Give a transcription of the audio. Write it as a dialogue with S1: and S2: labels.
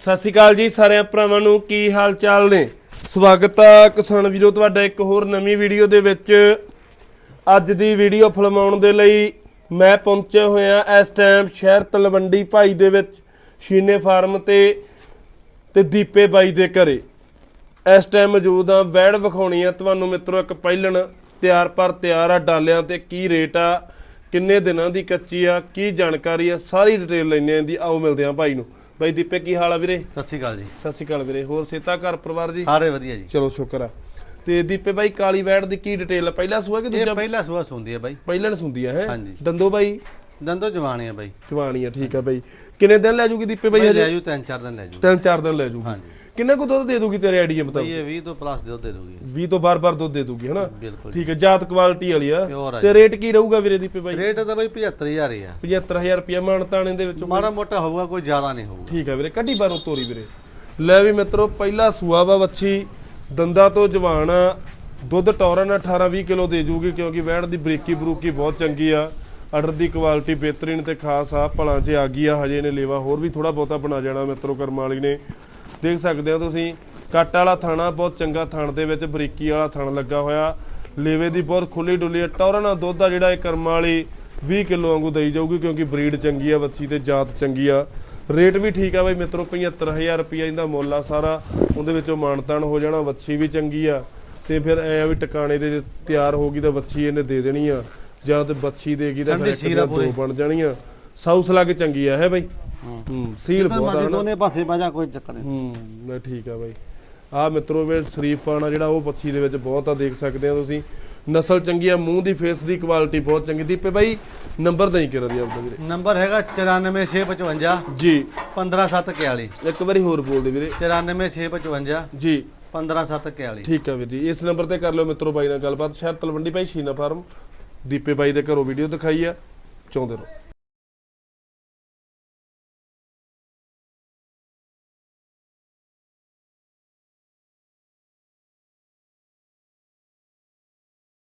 S1: ਸਤਿ ਸ਼੍ਰੀ ਅਕਾਲ ਜੀ ਸਾਰਿਆਂ ਭਰਾਵਾਂ ਨੂੰ, ਕੀ ਹਾਲ ਚਾਲ ਨੇ? ਸਵਾਗਤ ਆ ਕਿਸਾਨ ਵੀਰੋ, ਤੁਹਾਡਾ ਇੱਕ ਹੋਰ ਨਵੀਂ ਵੀਡੀਓ ਦੇ ਵਿੱਚ। ਅੱਜ ਦੀ ਵੀਡੀਓ ਫਿਲਮਾਉਣ ਦੇ ਲਈ ਮੈਂ ਪਹੁੰਚਿਆ ਹੋਇਆ ਇਸ ਟਾਈਮ ਸ਼ਹਿਰ ਤਲਵੰਡੀ ਭਾਈ ਦੇ ਵਿੱਚ, ਸ਼ੀਨੇ ਫਾਰਮ ਤੇ ਤੇ ਦੀਪੇ ਬਾਈ ਦੇ ਘਰੇ। ਇਸ ਟਾਈਮ ਮੌਜੂਦ ਆ, ਵੈੜ ਵਿਖਾਉਣੀ ਆ ਤੁਹਾਨੂੰ ਮਿੱਤਰੋ, ਇੱਕ ਪਹਿਲਣ ਤਿਆਰ ਪਰ ਤਿਆਰ ਆ, ਡਾਲਿਆਂ ਤੇ ਕੀ ਰੇਟ ਆ, ਕਿੰਨੇ ਦਿਨਾਂ ਦੀ ਕੱਚੀ ਆ, ਕੀ ਜਾਣਕਾਰੀ ਆ, ਸਾਰੀ ਡਿਟੇਲ ਲੈਣੇ ਆ ਦੀ ਆਓ ਮਿਲਦੇ ਆ ਭਾਈ ਨੂੰ। ਬਾਈ ਦੀਪੇ ਕੀ ਹਾਲ ਆ ਵੀਰੇ?
S2: ਸਤਿ ਸ਼੍ਰੀ ਅਕਾਲ ਜੀ।
S1: ਸਤਿ ਸ਼੍ਰੀ ਅਕਾਲ ਵੀਰੇ। ਹੋਰ ਸੇਤਾ ਘਰ ਪਰਿਵਾਰ ਜੀ?
S2: ਸਾਰੇ ਵਧੀਆ ਜੀ।
S1: ਚਲੋ ਸ਼ੁਕਰ ਆ। ਤੇ ਦੀਪੇ ਬਾਈ ਕਾਲੀ ਵੈੜ ਦੀ ਕੀ ਡਿਟੇਲ ਆ? ਪਹਿਲਾ ਸੂਆ ਕਿ
S2: ਇਹ
S1: ਦੂਜਾ?
S2: ਪਹਿਲਾ ਸੂਆ ਸੁੰਦੀ ਹੈ ਬਾਈ।
S1: ਪਹਿਲਣ ਸੁੰਦੀ ਆ ਹੈ
S2: ਹਾਂਜੀ।
S1: ਦੰਦੋ ਬਾਈ?
S2: ਦੰਦੋ ਜਵਾਨੀ ਹੈ ਬਾਈ।
S1: ਜਵਾਨੀ ਆ ਠੀਕ ਆ ਬਾਈ। ਕਿੰਨੇ ਦਿਨ ਲੈ ਜੂਗੀ ਦੀਪੇ ਬਾਈ
S2: ਬਾਈ
S1: ਹਜੇ?
S2: ਲੈ ਜੂ ਤਿੰਨ ਚਾਰ ਦਿਨ ਲੈ ਜੂ।
S1: ਤਿੰਨ ਚਾਰ ਦਿਨ ਲੈ ਜੂਗੀ
S2: ਹਾਂਜੀ।
S1: ਕਿੰਨੇ ਕੁ ਦੁੱਧ ਦੇ ਦੂਗੀ ਤੇਰੇ ਆਈਡੀਆ
S2: ਬਾਈ
S1: ਮਤਲਬ
S2: ਇਹ 20 ਤੋਂ ਪਲੱਸ ਦੁੱਧ ਦੇ ਦੂਗੀ।
S1: 20 ਤੋਂ ਬਾਰ-ਬਾਰ ਦੁੱਧ ਦੇ ਦੂਗੀ ਹਨਾ?
S2: ਬਿਲਕੁਲ
S1: ਠੀਕ ਹੈ ਜਾਤ ਕੁਆਲਿਟੀ ਵਾਲੀ ਆ।
S2: Pure ਆ
S1: ਤੇ ਰੇਟ ਕੀ ਰਹੂਗਾ ਵੀਰੇ ਦੀਪੇ ਬਾਈ?
S2: ਰੇਟ ਤਾਂ ਬਾਈ 75000 ਹੀ ਆ।
S1: 75000 ਰੁਪਇਆ ਮਾਨਤਾਣੇ ਦੇ ਵਿੱਚੋਂ
S2: ਮਾੜਾ ਮੋਟਾ ਹੋਊਗਾ ਕੋਈ ਜ਼ਿਆਦਾ ਨਹੀਂ ਹੋਊਗਾ।
S1: ਠੀਕ ਆ ਵੀਰੇ ਕੱਢੀ ਬਾਰੋਂ ਤੋਰੀ ਵੀਰੇ। ਲੈ ਵੀ ਮਿੱਤਰੋ ਪਹਿਲਾ ਸੂਆ ਵਾ ਵੱਛੀ ਦੰਦਾ ਤੋਂ ਜਵਾਨ ਆ। ਦੁੱਧ ਟੌਰਨ 18 20 ਕਿਲੋ ਦੇ ਜੂਗੀ ਕਿਉਂਕਿ ਵੈੜ ਦੀ ਬਰੀਕੀ ਬਰੂਕੀ ਬਹੁਤ ਚੰਗੀ ਆ। ਆਰਡਰ ਦੀ ਕੁਆਲਿਟੀ ਬਿਹਤਰੀਨ ਤੇ ਖਾਸ ਆ ਭਲਾਂ 'ਚ ਆ ਗਈ ਆ ਹਜੇ ਨੇ ਲੇਵਾ ਹੋਰ ਵੀ ਥੋੜਾ ਬਹੁਤਾ ਬਣਾ ਜਾਣਾ ਮਿੱਤਰੋ ਕਰਮ ਵਾਲੀ ਨੇ। ਦੇਖ ਸਕਦੇ ਹੋ ਤੁਸੀਂ। ਕੱਟ ਵਾਲਾ ਥਾਣਾ ਬਹੁਤ ਚੰਗਾ ਥਣ ਦੇ ਵਿੱਚ ਬਰੀਕੀ ਵਾਲਾ ਥਣ ਲੱਗਾ ਹੋਇਆ। ਲੇਵੇ ਦੀ ਬਹੁਤ ਖੁੱਲੀ ਡੁੱਲੀ ਆ ਟੌਰਨ ਦੁੱਧ ਆ ਜਿਹੜਾ ਇਹ ਕਰਮ ਵਾਲੀ 20 ਕਿਲੋ ਵਾਂਗੂ ਦੇਈ ਜਾਊਗੀ ਕਿਉਂਕਿ ਬਰੀਡ ਚੰਗੀ ਆ ਵੱਛੀ ਤੇ ਜਾਤ ਚੰਗੀ ਆ। ਰੇਟ ਵੀ ਠੀਕ ਆ ਬਾਈ ਮਿੱਤਰੋ 75000 ਰੁਪਇਆ ਇਹਦਾ ਮੁੱਲ ਆ ਸਾਰਾ। ਉਹਦੇ ਵਿੱਚੋਂ ਮਾਨਤਾਨ ਹੋ ਜਾਣਾ ਵੱਛੀ ਵੀ ਚੰਗੀ ਆ। ਤੇ ਫਿਰ ਐ ਆ ਵੀ ਟਿਕਾਣੇ ਦੇ ਤਿਆਰ ਹੋਗੀ ਤਾਂ ਵੱਛੀ ਇਹਨੇ ਦੇ ਦੇਣੀ ਆ। ਜਾਂ ਤੇ ਵੱਛੀ ਦੇਗੀ ਤਾਂ ਫਿਰ ਦੋ। ਬਣ ਜਾਣੀਆਂ। ਸਾਊਸ ਲੱਗ ਚੰਗੀ ਆ ਹੈ ਬਾਈ? ਹੂੰ ਸੀਲ ਬਹੁਤ ਆ ਨਾ
S2: ਦੋਨੇ ਪਾਸੇ ਬਾਜਾ ਕੋਈ ਚੱਕਰ ਨਹੀਂ
S1: ਹੂੰ ਨਾ ਠੀਕ ਆ ਬਾਈ। ਆ ਮਿੱਤਰੋ ਵੇ ਸ਼ਰੀਫ ਪਾਣਾ ਜਿਹੜਾ ਉਹ ਵੱਛੀ ਦੇ ਵਿੱਚ ਬਹੁਤ ਆ ਦੇਖ ਸਕਦੇ ਆ ਤੁਸੀਂ। ਨਸਲ ਚੰਗੀ ਆ ਮੂੰਹ ਦੀ ਫੇਸ ਦੀ ਕੁਆਲਿਟੀ ਬਹੁਤ ਚੰਗੀ। ਦੀਪੇ ਬਾਈ ਨੰਬਰ ਨਹੀਂ ਕਰ ਦੀ ਆਪਦਾ ਵੀਰੇ?
S2: ਨੰਬਰ ਹੈਗਾ 94655
S1: ਜੀ।
S2: 15741
S1: ਇੱਕ ਵਾਰੀ ਹੋਰ ਬੋਲ ਦੇ ਵੀਰੇ।
S2: 94655
S1: ਜੀ।
S2: 15741
S1: ਠੀਕ ਆ ਵੀਰ ਜੀ ਇਸ ਨੰਬਰ ਤੇ ਕਰ ਲਿਓ ਮਿੱਤਰੋ ਬਾਈ ਨਾਲ ਗੱਲਬਾਤ। ਸ਼ਹਿਰ ਤਲਵੰਡੀ ਭਾਈ ਸ਼ੀਨਾ ਫਾਰਮ। ਦੀਪੇ ਬਾਈ ਦੇ ਘਰੋਂ ਵੀਡੀਓ ਦਿਖਾਈ ਆ। ਚਾਹੁੰਦੇ ਰਹੋ।